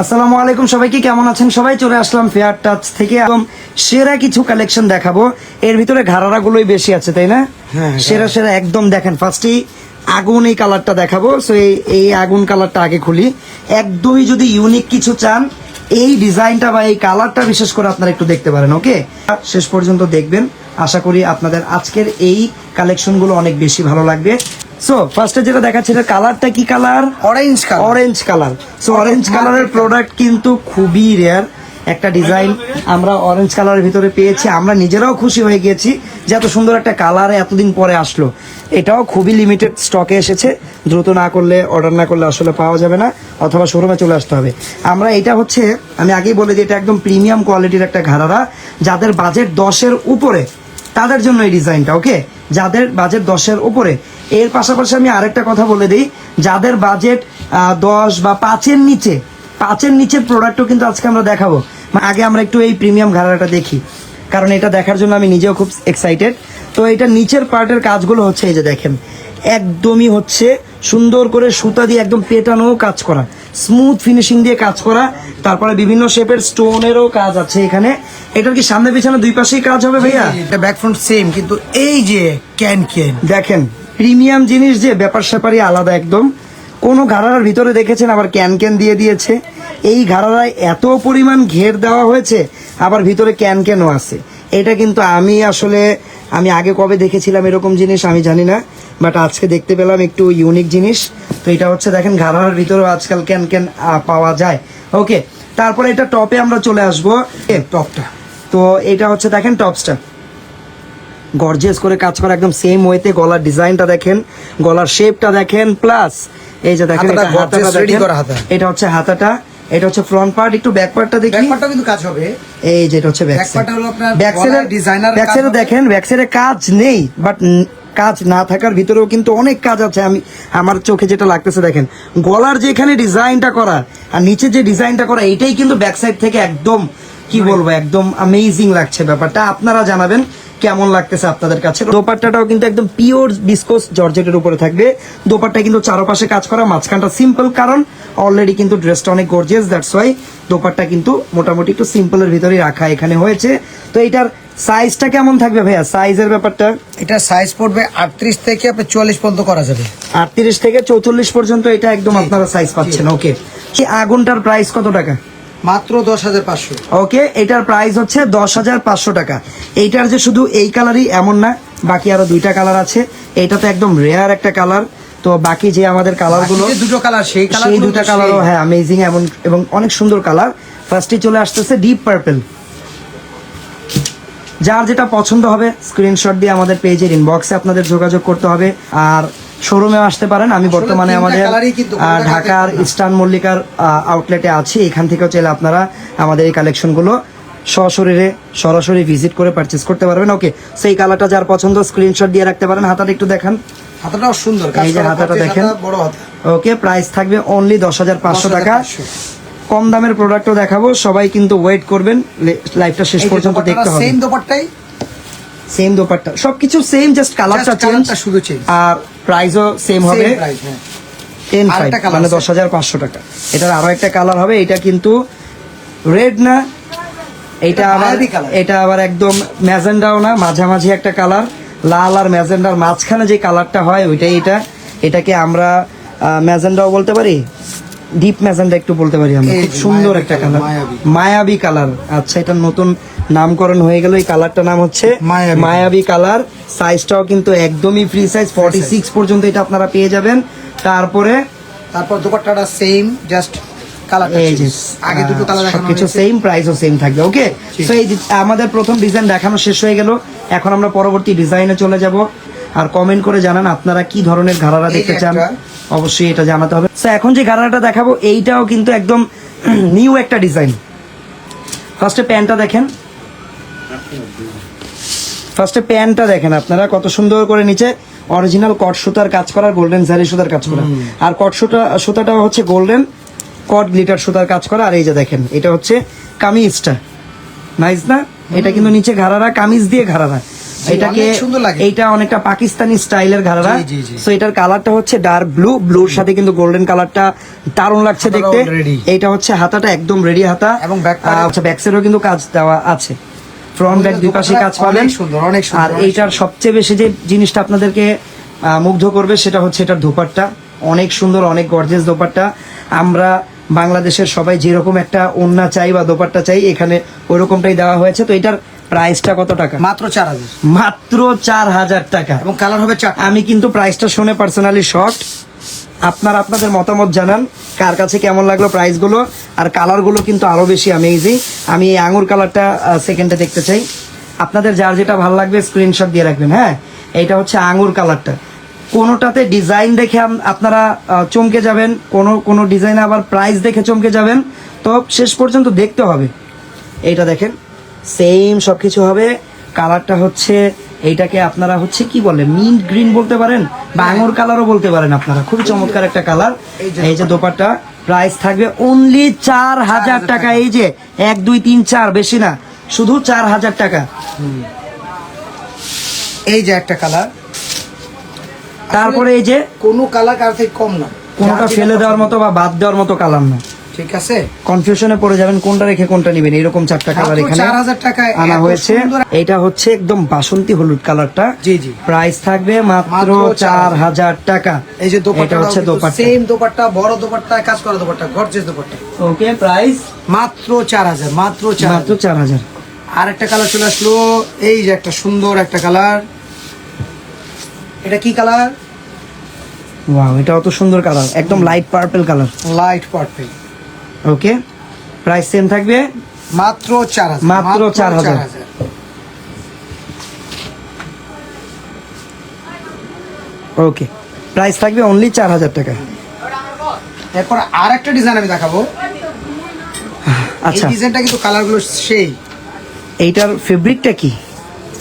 আসসালামু আলাইকুম সবাইকে কেমন আছেন সবাই? চলে আসলাম ফেয়ার টাচ থেকে একদম সেরা কিছু কালেকশন দেখাবো। এর ভিতরে ঘাড়ারা গুলোই বেশি আছে তাই না? হ্যাঁ, সেরা সেরা একদম দেখেন ফার্স্টেই আগুন এই কালারটা দেখাবো। সো এই এই আগুন কালারটা আগে খুলি। একদমই যদি ইউনিক কিছু চান এই ডিজাইনটা বা এই কালারটা বিশেষ করে আপনারা একটু দেখতে পারেন ওকে শেষ পর্যন্ত দেখবেন। আশা করি আপনাদের আজকের এই কালেকশনগুলো অনেক বেশি ভালো লাগবে। সো ফার্স্টে যেটা দেখাচ্ছে এটা কালারটা কি colour orange colour orange colour so orange কালারের প্রোডাক্ট কিন্তু খুবই রেয়ার একটা ডিজাইন আমরা অরেঞ্জ কালারের ভিতরে পেয়েছি। আমরা নিজেরাও খুশি হয়ে গিয়েছি যে এত সুন্দর একটা কালার এতদিন পরে আসলো। এটাও খুবই লিমিটেড স্টকে এসেছে। দ্রুত না করলে অর্ডার না করলে আসলে পাওয়া যাবে না অথবা শোরুমে চলে আসতে হবে। আমরা এটা হচ্ছে আমি আগেই বলে দিই এটা একদম প্রিমিয়াম কোয়ালিটির একটা ঘাড়ারা। যাদের বাজেট দশের উপরে তাদের জন্য এই ডিজাইনটা ওকে যাদের বাজেট দশের উপরে। এর পাশাপাশি আমি আরেকটা কথা বলে দিই, যাদের বাজেট দশ বা পাঁচের নিচে, পাঁচের নিচের প্রোডাক্টও কিন্তু আজকে আমরা দেখাবো। মানে আগে আমরা একটু এই প্রিমিয়াম ঘাড়াটা দেখি। কারণ এটা দেখার জন্য আমি নিজেও খুব এক্সাইটেড তো এটা নিচের পার্টের কাজগুলো হচ্ছে এই যে দেখেন, একদমই হচ্ছে সুন্দর করে সুতা দিয়ে একদম পেটানো কাজ করা। স্মুথ ফিনিশিং দিয়ে কাজ করা। তারপরে বিভিন্ন শেপের স্টোনেরও কাজ আছে এখানে। এটার কি সামনে পিছনে দুই পাশেই কাজ হবে ভাইয়া? এটা ব্যাক ফ্রন্ট সেম কিন্তু এই যে ক্যান ক্যান দেখেন প্রিমিয়াম জিনিস যে ব্যাপার স্যাপারই আলাদা একদম। কোনো ঘাড়ার ভিতরে দেখেছেন আবার ক্যান ক্যান দিয়ে দিয়েছে। এই ঘাড়ারায় এত পরিমাণ ঘের দেওয়া হয়েছে আবার ভিতরে ক্যান ক্যানও আছে। এটা কিন্তু আমি আসলে আমি আগে কবে দেখেছিলাম এরকম জিনিস আমি জানি না বাট আজকে দেখতে পেলাম একটু ইউনিক জিনিস। তো এটা হচ্ছে দেখেন ঘাড়ার ভিতরেও আজকাল ক্যান ক্যান পাওয়া যায়। ওকে তারপরে এটা টপে আমরা চলে আসব। টপটা। তো এটা হচ্ছে দেখেন টপসটা। গর্জেস করে কাজ করা একদম সেম ওয়েতে গলার ডিজাইনটা দেখেন গলার শেপটা দেখেন প্লাস এই যে দেখেন এটা। এটা হচ্ছে হাতাটা এটা হচ্ছে ফ্রন্ট পার্ট একটু ব্যাক পার্টটা দেখি। ব্যাক পার্টটাও কিন্তু কাজ হবে। এই যেটা হচ্ছে ব্যাক part হলো আপনার ব্যাক গলার সাইডে designer ব্যাক সাইডে দেখেন ব্যাক সাইডে কাজ নেই বাট কাজ না থাকার ভিতরেও কিন্তু অনেক কাজ আছে। আমি আমার চোখে যেটা লাগতেছে দেখেন গলার যেখানে ডিজাইনটা করা আর নিচে যে ডিজাইনটা করা এটাই কিন্তু ব্যাক সাইড থেকে একদম কি বলব একদম অ্যামেজিং লাগছে ব্যাপারটা। আপনারা জানাবেন কেমন লাগতেছে আপনাদের কাছে। দোপাট্টাটাও কিন্তু একদম পিওর বিস্কোস জর্জেটের উপরে থাকবে। দোপাট্টা কিন্তু চারপাশে কাজ করা মাঝখানটা সিম্পল কারণ অলরেডি কিন্তু ড্রেসটা অনেক গর্জিয়াস দ্যাটস ওয়াই দোপাট্টা কিন্তু মোটামুটি একটু সিম্পলের ভিতরেই রাখা এখানে হয়েছে। তো এটার সাইজটা কেমন থাকবে ভাইয়া? সাইজের ব্যাপারটা? এটা সাইজ পড়বে আটত্রিশ থেকে আপনি চুয়াল্লিশ পর্যন্ত করা যাবে। আটত্রিশ থেকে চৌচল্লিশ পর্যন্ত এটা একদম আপনারা সাইজ পাচ্ছেন ওকে কি আগুনটার প্রাইস কত টাকা? মাত্র দশ হাজার পাঁচশো। ওকে এটার প্রাইস হচ্ছে দশ হাজার পাঁচশো টাকা। এইটার যে শুধু এই কালারই এমন না বাকি আরও দুইটা কালার আছে। এটা তো একদম রেয়ার একটা কালার তো বাকি যে আমাদের কালারগুলো বাকি যে দুটো কালার সেই কালার দুটা কালারও হ্যাঁ অ্যামেজিং এবং এবং অনেক সুন্দর কালার ফার্স্টে চলে আসতেছে ডিপ পার্পল যার যেটা পছন্দ হবে স্ক্রিনশট দিয়ে আমাদের পেজের ইনবক্সে আপনাদের যোগাযোগ করতে হবে। আর শোরুমে আসতে পারেন। আমি বর্তমানে আমাদের ঢাকার ইস্টার্ন মল্লিকার আউটলেটে আছি। এখান থেকেও চাইলে আপনারা আমাদের এই কালেকশনগুলো সশরীরে সরাসরি ভিজিট করে পারচেস করতে পারবেন। ওকে সেই কালারটা যার পছন্দ স্ক্রিনশট দিয়ে রাখতে পারেন। হাতাটা একটু দেখান। হাতাটাও সুন্দর। এই যে হাতাটা দেখেন। ওকে প্রাইস থাকবে অনলি দশ হাজার পাঁচশো টাকা। 10,500 কম দামের প্রোডাক্টও দেখাবো সবাই কিন্তু ওয়েট করবেন লাইভটা শেষ পর্যন্ত দেখতে হবে সেম দোপাট্টাই সেম দোপাট্টা সবকিছু সেম জাস্ট কালারটা চেঞ্জ শুধু change। আর প্রাইসও সেম হবে হ্যাঁ। টেন ফাইভ মানে। দশ হাজার পাঁচশো টাকা এটার আরও একটা কালার হবে এটা কিন্তু রেড না এটা আবার। এটা আবার একদম ম্যাজেন্ডাও না মাঝামাঝি একটা কালার লাল আর ম্যাজেন্ডার মাঝখানে যে কালারটা হয় ওইটাই এটা এটাকে আমরা ম্যাজেন্ডাও বলতে পারি ডিপ ম্যাজেন্ডা একটু বলতে পারি আমরা। এই খুব সুন্দর একটা কালার মায়াবী। কালার আচ্ছা এটা নতুন নামকরণ হয়ে গেল। এই কালারটার নাম হচ্ছে মায়াবী। কালার সাইজটাও কিন্তু একদমই ফ্রি সাইজ ফর্টি সিক্স পর্যন্ত এটা আপনারা পেয়ে যাবেন। তারপরে তারপর দোপাট্টাটা সেম জাস্ট আগে দুটো কিছু সেম প্রাইসও সেম থাকবে ওকে এই আমাদের প্রথম ডিজাইন দেখানো শেষ হয়ে গেল। এখন আমরা পরবর্তী ডিজাইনে চলে যাব। আর কমেন্ট করে জানান আপনারা কি ধরনের ঘাড়ারা দেখতে চান। অবশ্যই এটা জানাতে হবে। এখন যে ঘাড়াটা দেখাবো এইটাও কিন্তু একদম নিউ একটা ডিজাইন ফার্স্টে প্যান্টটা দেখেন। ফার্স্টে প্যান্টটা দেখেন আপনারা কত সুন্দর করে নিচে অরিজিনাল কট সুতার কাজ করা গোল্ডেন জারি সুতার কাজ করা। আর কট সুতা সুতাটা হচ্ছে গোল্ডেন কট গ্লিটার সুতার কাজ করা। আর এই যে দেখেন এটা হচ্ছে কামিজটা। নাইস না? এটা কিন্তু নিচে ঘাড়ারা কামিজ দিয়ে ঘাড়ারা। এটাকে সুন্দর লাগে। এইটা অনেকটা পাকিস্তানি স্টাইলের ঘাড়া। সো এটার কালারটা হচ্ছে ডার্ক ব্লু ব্লুর সাথে কিন্তু গোল্ডেন কালারটা দারুণ লাগছে দেখতে। এইটা হচ্ছে হাতাটা একদম রেডি হাতা। এবং আহ, আচ্ছা ব্যাক সাইডেও কিন্তু কাজ দেওয়া আছে। ফ্রন্ট ব্যাক দুই পাশে কাজ পাবেন। সুন্দর, অনেক আর এইটার সবচেয়ে বেশি যে জিনিসটা আপনাদেরকে মুগ্ধ করবে সেটা হচ্ছে এটার দোপাট্টা। অনেক সুন্দর অনেক গর্জেস দোপাট্টা। আমরা বাংলাদেশের সবাই যেরকম একটা ওন্না চাই বা দোপাট্টা চাই এখানে ওইরকমটাই দেওয়া হয়েছে। তো এটার প্রাইসটা কত টাকা? মাত্র চার হাজার। মাত্র চার হাজার টাকা। এবং কালার হবে চারটা আমি কিন্তু প্রাইসটা শুনে পার্সোনালি শর্ট আপনার আপনাদের মতামত জানান কার কাছে কেমন লাগল প্রাইসগুলো আর কালারগুলো কিন্তু আরও বেশি আমেজিং আমি এই আঙুর কালারটা সেকেন্ডে দেখতে চাই। আপনাদের যার যেটা ভালো লাগবে স্ক্রিনশট দিয়ে রাখবেন হ্যাঁ? এইটা হচ্ছে আঙুর কালারটা। কোনোটাতে ডিজাইন দেখে আপনারা চমকে যাবেন কোনো কোনো ডিজাইন আবার প্রাইস দেখে চমকে যাবেন। তো শেষ পর্যন্ত দেখতে হবে। এইটা দেখেন। সেম সব কিছু হবে। কালারটা হচ্ছে এইটাকে আপনারা হচ্ছে কি বলে মিন্ট গ্রিন বলতে পারেন বা আঙুর কালারও বলতে পারেন আপনারা। খুবই চমৎকার একটা কালার এই যে দোপাট্টা প্রাইস থাকবে অনলি চার হাজার টাকা। এই যে এক দুই তিন চার বেশি না শুধু চার হাজার টাকা। এই যে একটা কালার তারপরে এই যে কোনো কালার কার থেকে কম না। কোনটা ফেলে দেওয়ার মতো বা বাদ দেওয়ার মতো কালার না। ঠিক আছে? কনফিউশনে পড়ে যাবেন কোনটা রেখে কোনটা নেবেন এরকম চারটা কালার এখানে 4,000 টাকায় আনা হয়েছে। এটা হচ্ছে একদম বাসন্তী হলুদ কালারটা জি, জি। প্রাইস থাকবে মাত্র মাত্র চার হাজার। টাকা। এই যে এটা দোপাট্টা হচ্ছে দোপাট্টা। সেম দোপাট্টা বড় দোপাট্টা কাজ করা dupatta gorgeous dupatta. Okay price মাত্র চার হাজার মাত্র চার মাত্র চার হাজার। আর একটা কালার চলে আসলো এই যে একটা সুন্দর একটা কালার এটা কি কালার ওয়াও এটা অত সুন্দর কালার একদম light purple colour light purple okay price same থাকবে? মাত্র চার হাজার। মাত্র 4,000 ওকে প্রাইস থাকবে অনলি চার হাজার টাকা। এরপর আর একটা ডিজাইন আমি দেখাবো। এই আচ্ছা ডিজাইনটা কিন্তু কালারগুলো সেই। এইটার ফেব্রিকটা কি?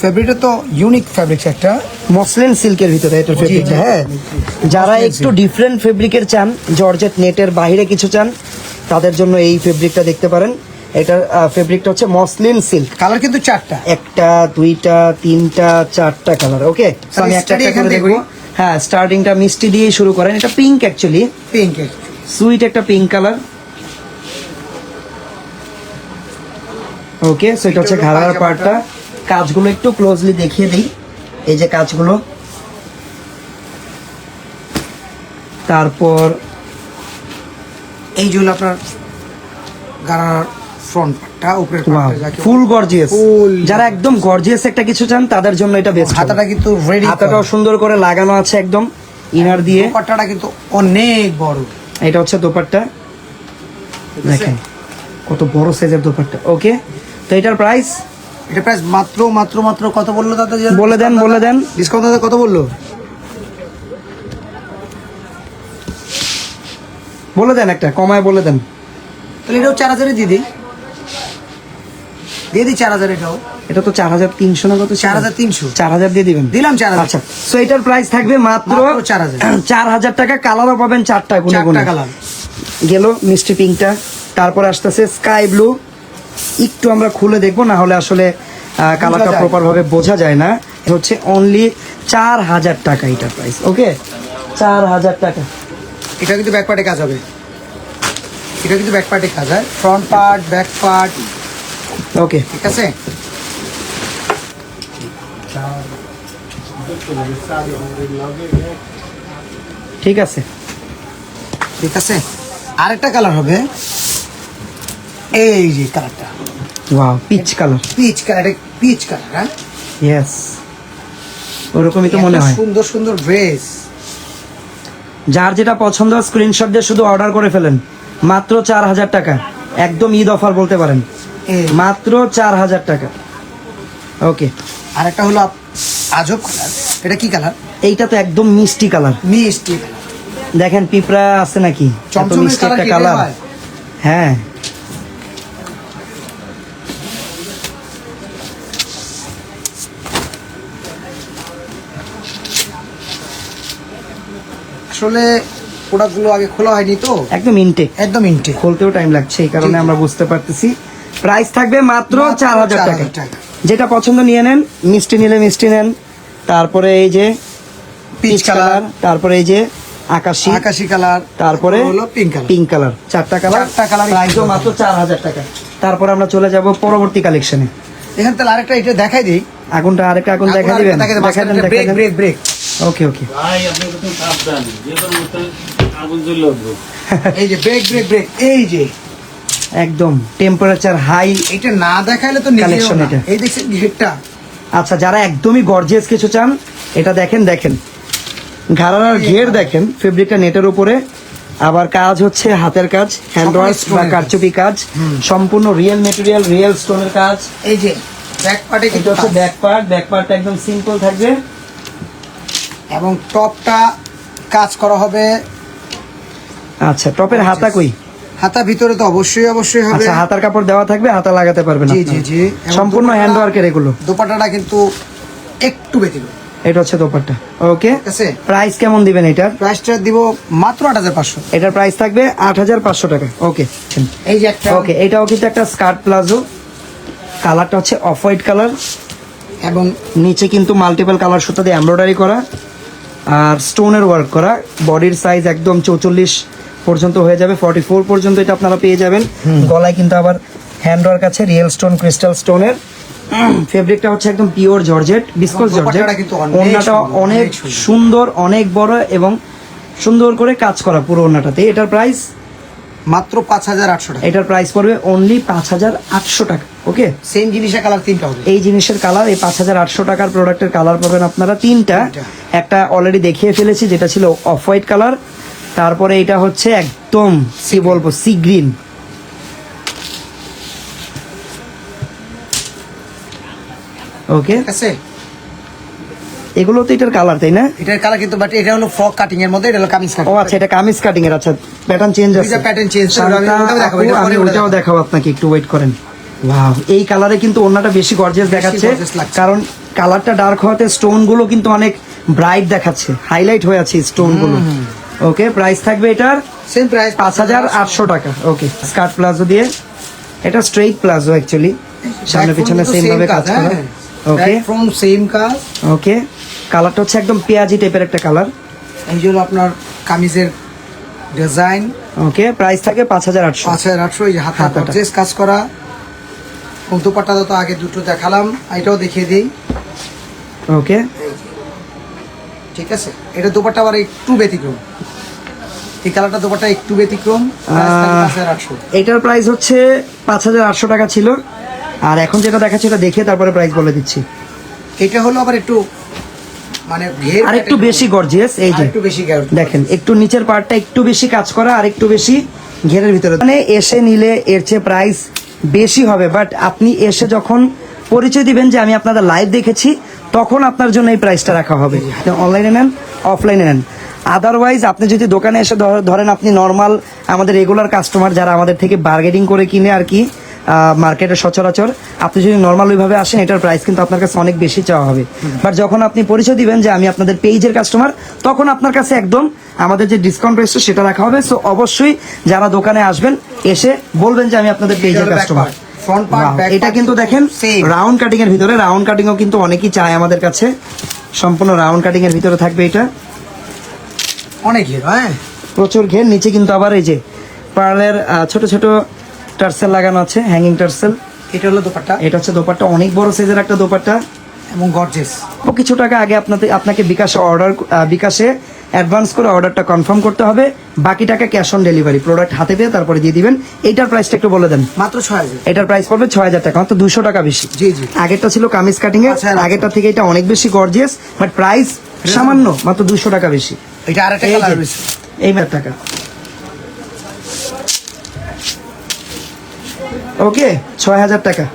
ফেব্রিকটা তো ইউনিক ফেব্রিক্স একটা। মসলিন সিল্কের ভিতরে এটার জি, ফেব্রিকটা হ্যাঁ? যারা একটু ডিফারেন্ট ফেব্রিকের চান জর্জেট নেটের বাইরে কিছু চান তাদের জন্য এই ফেব্রিকটা দেখতে পারেন। এটা ফেব্রিকটা হচ্ছে মসলিন সিল্ক কালার কিন্তু চারটা। একটা দুইটা তিনটা চারটা কালার ওকে আমি একটা করে দেখব। হ্যাঁ স্টার্টিংটা মিষ্টি দিয়েই শুরু করেন। এটা পিঙ্ক অ্যাকচুয়ালি পিঙ্ক সুইট একটা পিঙ্ক কালার ওকে সো এটা হচ্ছে ঘাড়ার পার্টটা কাজগুলো একটু ক্লোজলি দেখিয়ে দিই। এই যে কাজগুলো। তারপর এই জন্য আপনার গাড়ার ফ্রন্ট পার্টটা উপরের পার্টটা ফুল গর্জিয়াস যারা একদম গর্জিয়াস একটা কিছু চান তাদের জন্য এটা বেস্ট হাতাটা কিন্তু রেডি হাতাটাও সুন্দর করে লাগানো আছে একদম ইনার দিয়ে। দোপাট্টাটা কিন্তু অনেক বড়। এটা হচ্ছে দোপাট্টা। দেখেন কত বড় সাইজের দোপাট্টা। ওকে তো এটার প্রাইস এটা প্রাইস মাত্র মাত্র মাত্র কত বলল দাদা? বলে দেন, বলে দেন। ডিসকাউন্ট দাদা কত বলল? বলে দেন একটা কমায় বলে দেন। তাহলে এটাও চার হাজারে দিয়ে দিই। দিয়ে দিই চার হাজার এটাও। এটা তো চার হাজার তিনশো না কত চার হাজার তিনশো। চার হাজার দিয়ে দিবেন। দিলাম চার হাজার। আচ্ছা সো এটার প্রাইস থাকবে মাত্র মাত্র 4,000 চার হাজার টাকা কালারও পাবেন চারটা গুনে চারটা কালার গেল মিষ্টি পিঙ্কটা তারপর আসতেছে স্কাই ব্লু একটু আমরা খুলে দেখব না হলে আসলে কালারটা। প্রপার ভাবে বোঝা যায় না। হচ্ছে অনলি চার হাজার টাকা এটা প্রাইস ওকে চার হাজার টাকা। এটা কিন্তু ব্যাক পার্টে কাজ হবে। এটা কিন্তু ব্যাক পার্টে কাজ হয়। Front part back part okay ঠিক আছে? ঠিক আছে। ঠিক আছে? আরেকটা কালার হবে। এই যে কালারটা wow peach colour peach colour peach colour হ্যাঁ? ইয়েস ওরকমই তো মনে হয়। সুন্দর সুন্দর ড্রেস যার যেটা পছন্দ স্ক্রিনশট দিয়ে শুধু অর্ডার করে ফেলেন। মাত্র চার হাজার টাকা। একদম ঈদ অফার বলতে পারেন। মাত্র চার হাজার টাকা। ওকে। আরেকটা হলো আজব কালার এটা কি কালার এইটা তো একদম মিষ্টি কালার মিষ্টি দেখেন পিঁপড়া আছে নাকি? মিষ্টি একটা কালার হয়? আসলে প্রোডাক্টগুলো আগে খোলা হয়নি তো। একদম ইনটেক একদম ইনটেক খুলতেও টাইম লাগছে এই কারণে। আমরা বুঝতে পারতেছি। প্রাইস থাকবে মাত্র চার হাজার টাকা। যেটা পছন্দ নিয়ে নেন মিষ্টি নিলে মিষ্টি নেন। তারপরে এই যে পিচ কালার তারপরে এই যে আকাশি। আকাশি কালার তারপরে হলো পিঙ্ক কালার পিঙ্ক কালার চারটা কালার চারটা প্রাইসও মাত্র চার হাজার টাকা। তারপরে আমরা চলে যাব পরবর্তী কালেকশনে এখান থেকে আরেকটা এটা দেখাই দিই। আগুনটা আরেকটা আগুন দেখা দিবেন। Break break break okay okay ভাই আপনি তো সাবধান। যে কোনো আগুন জ্বলে উঠবো এই যে ব্রেক ব্রেক ব্রেক এই যে একদম টেম্পারেচার হাই এটা না দেখাইলে তো নিজেও Collection না। এটা। এই দেখছেন ঘেরটা আচ্ছা যারা একদমই গর্জিয়াস কিছু চান এটা দেখেন দেখেন। ঘাড়ার ঘের দেখেন ফেব্রিকটা নেটের উপরে। আবার কাজ হচ্ছে হাতের কাজ হ্যান্ড বা। কারচুপি কাজ। সম্পূর্ণ রিয়েল মেটেরিয়াল রিয়েল স্টোনের কাজ। এই যে ব্যাক পার্টে এটা কিন্তু হচ্ছে ব্যাক পার্ট ব্যাক পার্টটা একদম সিম্পল থাকবে। এবং টপটা কাজ করা হবে। আচ্ছা টপের হাতা কই? হাতা ভিতরে তো অবশ্যই অবশ্যই হবে। আচ্ছা হাতার কাপড় দেওয়া থাকবে হাতা লাগাতে পারবেন জি, জি, জি। সম্পূর্ণ হ্যান্ড ওয়ার্কের এগুলো। দোপাট্টাটা কিন্তু একটু ব্যতিক্রম এটা হচ্ছে দোপাট্টা। ওকে প্রাইস কেমন দিবেন এটার? প্রাইসটা দিব মাত্র আট হাজার পাঁচশো। এটার প্রাইস থাকবে আট হাজার পাঁচশো টাকা। ওকে এই যে একটা ওকে এটাও কিন্তু একটা স্কার্ট প্লাজো কালারটা হচ্ছে অফ হোয়াইট কালার এবং নিচে কিন্তু মাল্টিপল কালার সুতা দিয়ে এমব্রয়ডারি করা। আর স্টোনের ওয়ার্ক করা। বডির সাইজ একদম চৌচল্লিশ পর্যন্ত হয়ে যাবে ফর্টি ফোর পর্যন্ত এটা আপনারা পেয়ে যাবেন। গলায় কিন্তু আবার হ্যান্ড ওয়ার্ক আছে রিয়েল স্টোন ক্রিস্টাল স্টোনের ফেব্রিকটা হচ্ছে একদম পিওর জর্জেট বিস্কস জর্জেট ওড়নাটা অনেক ওন্নাটা সুন্দর, অনেক বড় এবং সুন্দর করে কাজ করা পুরো ওন্নাটাতে এটার প্রাইস মাত্র পাঁচ হাজার আটশো টাকা। এটার প্রাইস পড়বে অনলি পাঁচ হাজার আটশো টাকা ওকে সেম জিনিসের কালার তিনটা হবে। এই জিনিসের কালার এই পাঁচ হাজার আটশো টাকার প্রোডাক্টের কালার পাবেন আপনারা তিনটা। একটা অলরেডি দেখিয়ে ফেলেছি যেটা ছিল অফ হোয়াইট কালার তারপরে এটা হচ্ছে একদম কি বলব সি গ্রিন ওকে আছে? এগুলো তো এটার কালার তাই না? এটার কালার কিন্তু বাট এটা হলো ফ্রক কাটিং এর মধ্যে এটা হলো কামিজ কাটিং ও আচ্ছা এটা কামিজ কাটিং এর আচ্ছা প্যাটার্ন চেঞ্জ আছে। change আছে, শান্তা আমি এটা আমি ওটাও দেখাবো। দেখাবো আপনাকে একটু ওয়েট করেন। ওয়াও এই কালারে কিন্তু ওন্নাটা বেশি গর্জিয়াস দেখাচ্ছে কারণ কালারটা ডার্ক হওয়াতে স্টোনগুলো কিন্তু অনেক ব্রাইট দেখাচ্ছে হাইলাইট হয়ে আছে স্টোনগুলো। ওকে প্রাইস থাকবে এটার সেম প্রাইস পাঁচ হাজার আটশো টাকা। ওকে স্কার্ট প্লাজো দিয়ে এটা স্ট্রেইট প্লাজো অ্যাকচুয়ালি সামনে পিছনে সেম ভাবে কাজ করা। ওকে ফ্রম সেম কাজ। ওকে কালারটা হচ্ছে একদম পেঁয়াজি টাইপের একটা কালার। এই যে হলো আপনার কামিজের ডিজাইন ওকে প্রাইস থাকে পাঁচ হাজার আটশো। পাঁচ হাজার আটশো এই হাতে। কাজ করা। এবং দুপাট্টা তো আগে দুটো দেখালাম এটাও দেখিয়ে দিই। ওকে ঠিক আছে এটা দুপাট্টা আবার একটু ব্যতিক্রম। এই কালারটা দুপাট্টা একটু ব্যতিক্রম এটার প্রাইস হচ্ছে পাঁচ হাজার আটশো টাকা ছিল। আর এখন যেটা দেখাচ্ছে এটা দেখে তারপরে প্রাইস বলে দিচ্ছি। এটা হলো আবার একটু মানে ঘের আর একটু বেশি গর্জিয়াস এই যে। একটু বেশি দেখেন একটু নিচের পার্টটা একটু বেশি কাজ করা আর একটু বেশি ঘেরের ভিতরে। মানে এসে নিলে এর চেয়ে প্রাইস বেশি হবে বাট আপনি এসে যখন পরিচয় দিবেন যে আমি আপনাদের লাইভ দেখেছি তখন আপনার জন্য এই প্রাইসটা রাখা হবে। অনলাইনে নেন অফলাইনে নেন। আদারওয়াইজ আপনি যদি দোকানে এসে ধর- ধরেন আপনি নর্মাল আমাদের রেগুলার কাস্টমার যারা আমাদের থেকে বার্গেনিং করে কিনে আর কি মার্কেটে সচরাচর আপনি যদি নর্মাল ওইভাবে আসেন এটার প্রাইস কিন্তু আপনার কাছে অনেক বেশি চাওয়া হবে। বাট যখন আপনি পরিচয় দিবেন যে আমি আপনাদের পেজের কাস্টমার তখন আপনার কাছে একদম আমাদের যে ডিসকাউন্ট প্রাইসটা সেটা রাখা হবে। সো অবশ্যই যারা দোকানে আসবেন এসে বলবেন যে আমি আপনাদের পেজের কাস্টমার এটা কিন্তু কিন্তু দেখেন রাউন্ড কাটিং এর ভিতরে রাউন্ড কাটিংও কিন্তু অনেকেই চায় আমাদের কাছে। সম্পূর্ণ রাউন্ড কাটিং এর ভিতরে থাকবে এটা। অনেক ঘের হ্যাঁ। প্রচুর ঘের নিচে কিন্তু আবার এই যে পার্লের ছোট ছোট টার্সেল লাগানো আছে হ্যাঙ্গিং টার্সেল। এটা হলো দোপাট্টা। এটা হচ্ছে দোপাট্টা। অনেক বড় সাইজের একটা দোপাট্টা এবং গর্জেস ও কিছু টাকা আগে আপনাদের আপনাকে বিকাশে অর্ডার বিকাশে অ্যাডভান্স করে অর্ডারটা কনফার্ম করতে হবে। বাকি টাকা ক্যাশ অন ডেলিভারি প্রোডাক্ট হাতে পেয়ে তারপরে দিয়ে দিবেন। এইটার প্রাইসটা একটু বলে দেন। মাত্র ছয় হাজার। এটার প্রাইস পড়বে ছয় হাজার টাকা মাত্র দুশো টাকা বেশি। জি, জি। আগেরটা ছিল কামিজ কাটিং এর আচ্ছা, আচ্ছা। আগেরটা থেকে এটা অনেক বেশি গর্জিয়াস বাট প্রাইস সামান্য মাত্র দুশো টাকা বেশি। এটা আরেকটা কালার রয়েছে। এই মাত্র টাকা ওকে ছয় হাজার টাকা।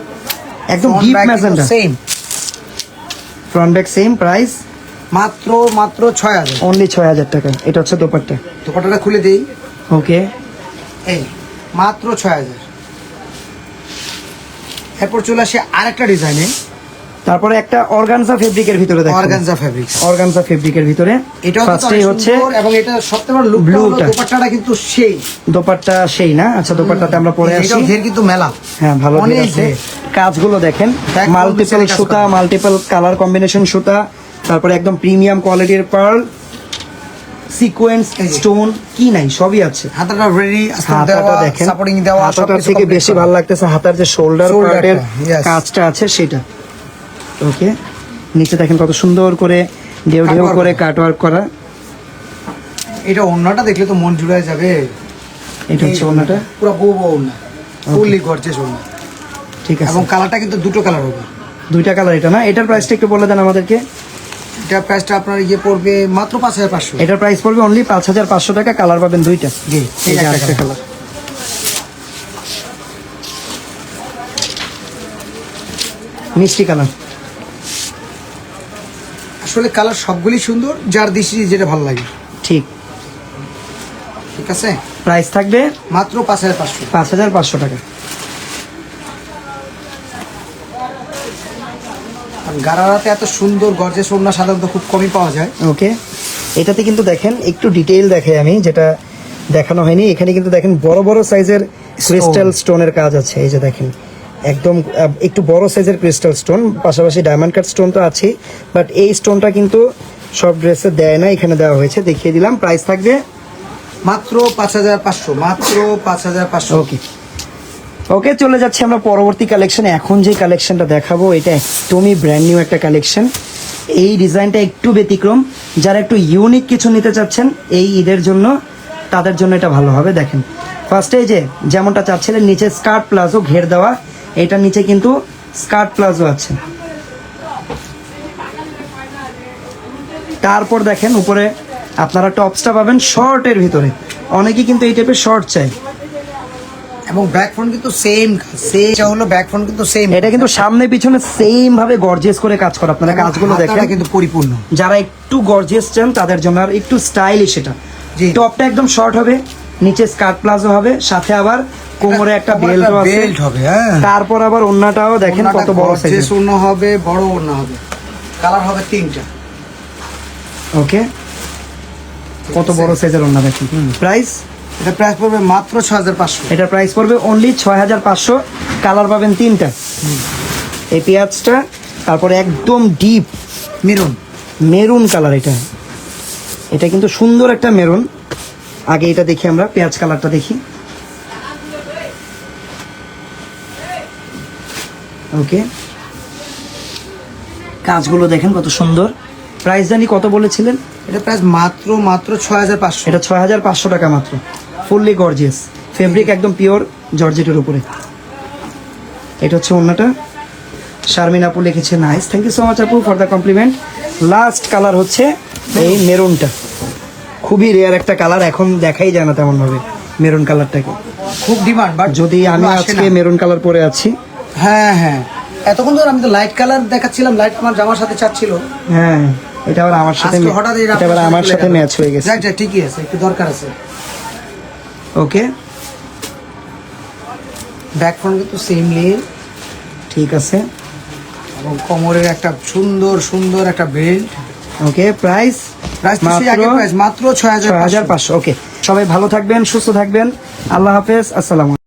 একদম deep magenta same front back same price মাত্র মাত্র ছয় হাজার। অনলি ছয় হাজার টাকা। এটা হচ্ছে দোপাট্টা। দোপাট্টাটা খুলে দিই। ওকে। এই মাত্র ছয় হাজার। এরপর চলে আসে আরেকটা ডিজাইনে তারপরে একটা অর্গানজা ফেব্রিকের ভিতরে দেখেন অর্গানজা ফেব্রিক্স। অর্গানজা ফেব্রিকের ভিতরে। এটাও কিন্তু ফার্স্টেই হচ্ছে এবং এটা সবথেকে বড় লুকটা হলো দোপাট্টাটা কিন্তু সেই। দোপাট্টা সেই না? আচ্ছা দোপাট্টাতে আমরা পরে আসি। ঘের কিন্তু মেলা। হ্যাঁ ভালো আছে। কাজগুলো দেখেন। মাল্টিপল সুতা মাল্টিপল কালার কম্বিনেশন সুতা তারপরে একদম প্রিমিয়াম কোয়ালিটির পার্ল সিকোয়েন্স স্টোন কি নাই সবই আছে। হাতাটা রেডি হাতাটা দেখেন। সাপোর্টিং দেওয়া সবকিছু থেকে বেশি ভালো লাগতেছে। হাতার যে শোল্ডার Shoulder পার্টের কাজটা আছে সেটা। ওকে নিচে দেখেন কত সুন্দর করে ঢেউ ঢেউ করে। কাটওয়ার্ক করা। এটা অন্যটা দেখলে তো মন জুড়ায় যাবে। এটা হচ্ছে ওনাটা পুরো বউ বউ না ফুললি গর্জেস ওনা ঠিক আছে। এবং কালারটা কিন্তু দুটো কালার হবে। দুইটা কালার এটা না? এটার প্রাইসটা একটু বলে দেন আমাদেরকে। এটা প্রাইসটা আপনার ইয়ে পড়বে মাত্র পাঁচ হাজার পাঁচশো। এটার প্রাইস পড়বে অনলি পাঁচ হাজার পাঁচশো টাকা কালার পাবেন দুইটা। জি যে একটা কালার মিষ্টি কালার আসলে কালার সবগুলি সুন্দর যার দৃষ্টি যেটা ভালো লাগে। ঠিক। ঠিক আছে? প্রাইস থাকবে? মাত্র পাঁচ হাজার পাঁচশো। পাঁচ হাজার পাঁচশো টাকা। গারারাতে এত সুন্দর গর্জেস ওড়না সাধারণত খুব কমই পাওয়া যায়। ওকে এটাতে কিন্তু দেখেন একটু ডিটেইল দেখে আমি যেটা দেখানো হয়নি। এখানে কিন্তু দেখেন বড় বড় সাইজের ক্রিস্টাল স্টোনের কাজ আছে এই যে দেখেন। একদম একটু বড় সাইজের ক্রিস্টাল স্টোন পাশাপাশি ডায়মন্ড কাট স্টোন তো আছেই বাট এই স্টোনটা কিন্তু সব ড্রেসে দেয় না, এখানে দেওয়া হয়েছে, দেখিয়ে দিলাম। প্রাইস থাকবে মাত্র পাঁচ হাজার পাঁচশো, মাত্র পাঁচ হাজার পাঁচশো। ওকে ওকে চলে যাচ্ছি আমরা পরবর্তী কালেকশনে এখন যে কালেকশনটা দেখাবো, এটা একদমই ব্র্যান্ড নিউ একটা কালেকশন এই ডিজাইনটা একটু ব্যতিক্রম। যারা একটু ইউনিক কিছু নিতে চাচ্ছেন, এই ঈদের জন্য তাদের জন্য এটা ভালো হবে। দেখেন ফার্স্টে যে যেমনটা চাচ্ছিলেন, নিচে স্কার্ট প্লাজো ঘের দেওয়া। এটার নিচে কিন্তু স্কার্ট প্লাজো আছে। তারপর দেখেন উপরে আপনারা টপসটা পাবেন শর্টের ভিতরে। অনেকেই কিন্তু এই টাইপের শর্ট চাই এবং ব্যাক ফ্রন্ট কিন্তু সেম সেম হলো ব্যাক ফ্রন্ট কিন্তু সেম এটা কিন্তু সামনে পিছনে সেম ভাবে গর্জিয়াস করে কাজ করা। আপনারা কাজগুলো দেখেন। কিন্তু পরিপূর্ণ। যারা একটু গর্জিয়াস চান তাদের জন্য আর একটু স্টাইলিশ এটা। জি। টপটা একদম শর্ট হবে। নিচে স্কার্ট প্লাজো হবে সাথে আবার কোমরে একটা বেল্ট আছে। belt হবে, হ্যাঁ। তারপর আবার ওন্নাটাও দেখেন কত বড় সাইজ যে শূন্য হবে বড় ওড়না হবে। কালার হবে তিনটা। ওকে কত বড় সাইজের ওন্না দেখেন। প্রাইস এটা প্রাইস পড়বে মাত্র ছ হাজার পাঁচশো। এটার প্রাইস পড়বে অনলি ছয় হাজার পাঁচশো। কালার পাবেন তিনটা। এই পেঁয়াজটা তারপরে একদম ডিপ মেরুন মেরুন কালার এটা। এটা কিন্তু সুন্দর একটা মেরুন আগে এটা দেখি আমরা পেঁয়াজ কালারটা দেখি। ওকে কাজগুলো দেখেন কত সুন্দর। প্রাইস জানি কত বলেছিলেন? এটা প্রাইস মাত্র মাত্র ছ হাজার পাঁচশো। এটা ছয় হাজার পাঁচশো টাকা মাত্র। ফুললি গর্জিয়াস ফেব্রিক একদম পিওর জর্জেটের উপরে। এটা হচ্ছে অন্যটা শারমিন আপু লিখেছে nice thank you so much আপু for the compliment last colour হচ্ছে এই মেরুনটা। খুবই রেয়ার একটা কালার এখন দেখাই যায় না তেমন ভাবে মেরুন কালারটাকে খুব ডিমান্ড বাট যদি আমি আজকে মেরুন কালার পরে আছি। হ্যাঁ হ্যাঁ। এতক্ষণ ধরে আমি তো লাইট কালার দেখাচ্ছিলাম লাইট আমার জামার সাথে চাচ্ছিল। হ্যাঁ এটা আবার আমার সাথে আজকে হঠাৎ এই এটা আবার আমার সাথে ম্যাচ হয়ে গেছে। যাক যাক ঠিকই আছে একটু দরকার আছে। ওকে ব্যাক ফ্রন্ট কিন্তু সেম লেন ঠিক আছে। এবং কোমরের একটা সুন্দর সুন্দর একটা বেল্ট ওকে প্রাইস মাত্র ছয় হাজার ছয় হাজার পাঁচশো। ওকে সবাই ভালো থাকবেন সুস্থ থাকবেন। আল্লাহ হাফেজ আসসালাম